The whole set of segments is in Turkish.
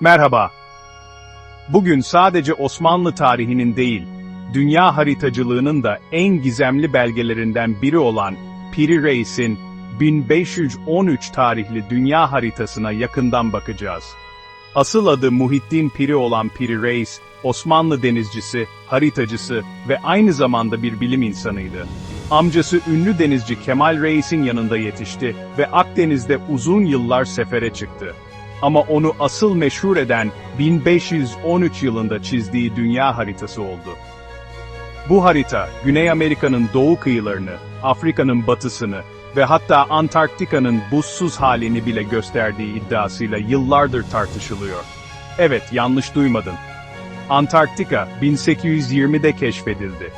Merhaba. Bugün sadece Osmanlı tarihinin değil, dünya haritacılığının da en gizemli belgelerinden biri olan Piri Reis'in 1513 tarihli dünya haritasına yakından bakacağız. Asıl adı Muhittin Piri olan Piri Reis, Osmanlı denizcisi, haritacısı ve aynı zamanda bir bilim insanıydı. Amcası ünlü denizci Kemal Reis'in yanında yetişti ve Akdeniz'de uzun yıllar sefere çıktı. Ama onu asıl meşhur eden 1513 yılında çizdiği dünya haritası oldu. Bu harita, Güney Amerika'nın doğu kıyılarını, Afrika'nın batısını ve hatta Antarktika'nın buzsuz halini bile gösterdiği iddiasıyla yıllardır tartışılıyor. Evet, yanlış duymadın. Antarktika 1820'de keşfedildi.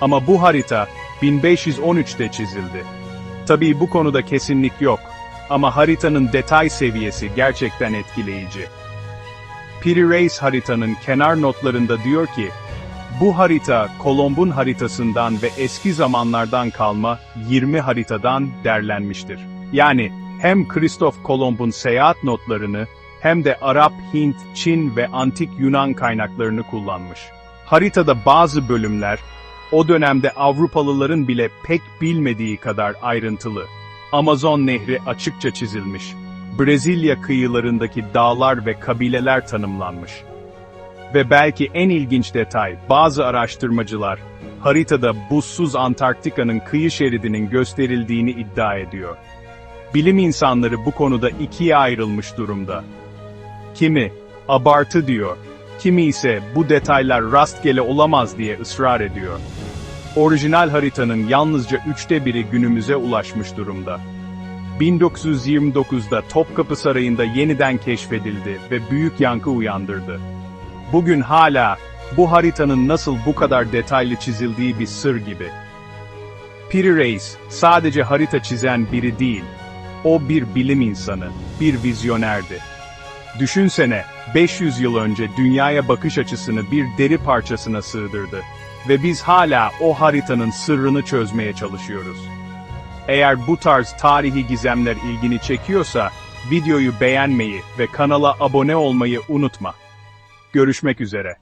Ama bu harita 1513'te çizildi. Tabii bu konuda kesinlik yok. Ama haritanın detay seviyesi gerçekten etkileyici. Piri Reis haritanın kenar notlarında diyor ki, bu harita Kolomb'un haritasından ve eski zamanlardan kalma 20 haritadan derlenmiştir. Yani hem Kristof Kolomb'un seyahat notlarını hem de Arap, Hint, Çin ve antik Yunan kaynaklarını kullanmış. Haritada bazı bölümler o dönemde Avrupalıların bile pek bilmediği kadar ayrıntılı. Amazon Nehri açıkça çizilmiş. Brezilya kıyılarındaki dağlar ve kabileler tanımlanmış. Ve belki en ilginç detay, bazı araştırmacılar, haritada buzsuz Antarktika'nın kıyı şeridinin gösterildiğini iddia ediyor. Bilim insanları bu konuda ikiye ayrılmış durumda. Kimi, abartı diyor, kimi ise bu detaylar rastgele olamaz diye ısrar ediyor. Orijinal haritanın yalnızca üçte biri günümüze ulaşmış durumda. 1929'da Topkapı Sarayı'nda yeniden keşfedildi ve büyük yankı uyandırdı. Bugün hala bu haritanın nasıl bu kadar detaylı çizildiği bir sır gibi. Piri Reis sadece harita çizen biri değil, o bir bilim insanı, bir vizyonerdi. Düşünsene, 500 yıl önce dünyaya bakış açısını bir deri parçasına sığdırdı ve biz hala o haritanın sırrını çözmeye çalışıyoruz. Eğer bu tarz tarihi gizemler ilgini çekiyorsa, videoyu beğenmeyi ve kanala abone olmayı unutma. Görüşmek üzere.